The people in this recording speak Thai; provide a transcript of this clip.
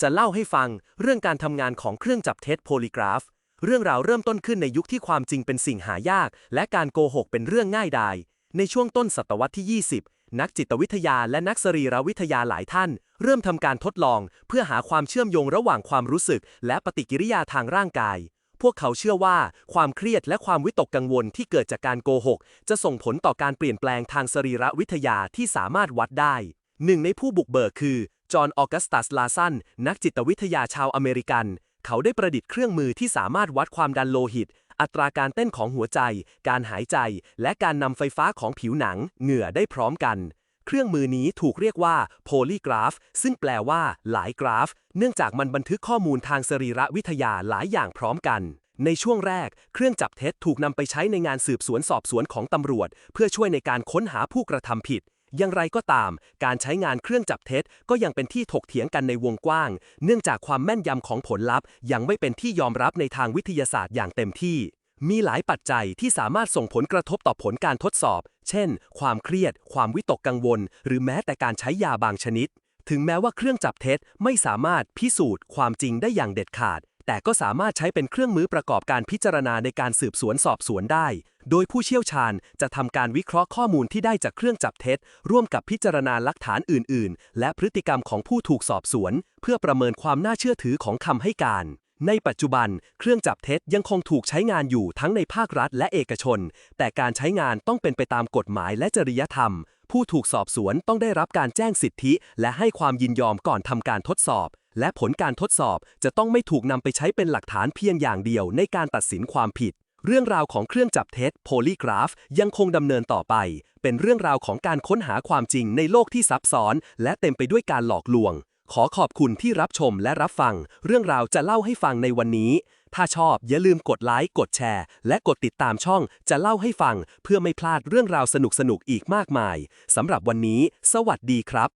จะเล่าให้ฟังเรื่องการทำงานของเครื่องจับเท็จโพลีกราฟ เรื่องราวเริ่มต้นขึ้นในยุคที่ความจริงเป็นสิ่งหายาก และการโกหกเป็นเรื่องง่ายดาย ในช่วงต้นศตวรรษที่ 20 นักจิตวิทยาและนักสรีรวิทยาหลายท่าน เริ่มทำการทดลอง เพื่อหาความเชื่อมโยงระหว่างความรู้สึก และปฏิกิริยาทางร่างกาย พวกเขาเชื่อว่า ความเครียดและความวิตกกังวลที่เกิดจากการโกหก จะส่งผลต่อการเปลี่ยนแปลงทางสรีรวิทยาที่สามารถวัดได้หนึ่งในผู้บุกเบิกคือ จอห์นออกัสตัสลาสันนักจิตวิทยาชาวอเมริกัน เขาได้ประดิษฐ์เครื่องมือที่สามารถวัดความดันโลหิต อัตราการเต้นของหัวใจ การหายใจ และการนำไฟฟ้าของผิวหนัง เหงื่อได้พร้อมกัน เครื่องมือนี้ถูกเรียกว่าโพลีกราฟ ซึ่งแปลว่าหลายกราฟ เนื่องจากมันบันทึกข้อมูลทางสรีรวิทยาหลายอย่างพร้อมกันในช่วงแรก เครื่องจับเท็จถูกนำไปใช้ในงานสืบสวนสอบสวนของตำรวจ เพื่อช่วยในการค้นหาผู้กระทำผิด อย่างไรก็ตาม การใช้งานเครื่องจับเท็จก็ยังเป็นที่ถกเถียงกันในวงกว้าง เนื่องจากความแม่นยำของผลลัพธ์ ยังไม่เป็นที่ยอมรับในทางวิทยาศาสตร์อย่างเต็มที่ มีหลายปัจจัยที่สามารถส่งผลกระทบต่อผลการทดสอบ เช่น ความเครียด ความวิตกกังวล หรือแม้แต่การใช้ยาบางชนิด ถึงแม้ว่าเครื่องจับเท็จไม่สามารถพิสูจน์ความจริงได้อย่างเด็ดขาด แต่ก็สามารถใช้เป็นเครื่องมือประกอบการพิจารณาในการสืบสวนสอบสวนได้ โดยผู้เชี่ยวชาญจะทำการวิเคราะห์ข้อมูลที่ได้จากเครื่องจับเท็จ ร่วมกับพิจารณาหลักฐานอื่น ๆ และพฤติกรรมของผู้ถูกสอบสวน เพื่อประเมินความน่าเชื่อถือของคำให้การ ในปัจจุบัน เครื่องจับเท็จยังคงถูกใช้งานอยู่ทั้งในภาครัฐและเอกชน แต่การใช้งานต้องเป็นไปตามกฎหมายและจริยธรรม ผู้ถูกสอบสวนต้องได้รับการแจ้งสิทธิ และให้ความยินยอมก่อนทำการทดสอบ และผลการทดสอบจะต้องไม่ถูกนำไปใช้เป็นหลักฐานเพียงอย่างเดียวในการตัดสินความผิด เรื่องราวของเครื่องจับเท็จโพลีกราฟยังคงดำเนินต่อไป เป็นเรื่องราวของการค้นหาความจริงในโลกที่ซับซ้อน และเต็มไปด้วยการหลอกลวง ขอขอบคุณที่รับชมและรับฟัง เรื่องราวจะเล่าให้ฟังในวันนี้ ถ้าชอบอย่าลืมกดไลค์กดแชร์ และกดติดตามช่องจะเล่าให้ฟัง เพื่อไม่พลาดเรื่องราวสนุกๆอีกมากมายสำหรับวันนี้ สวัสดีครับ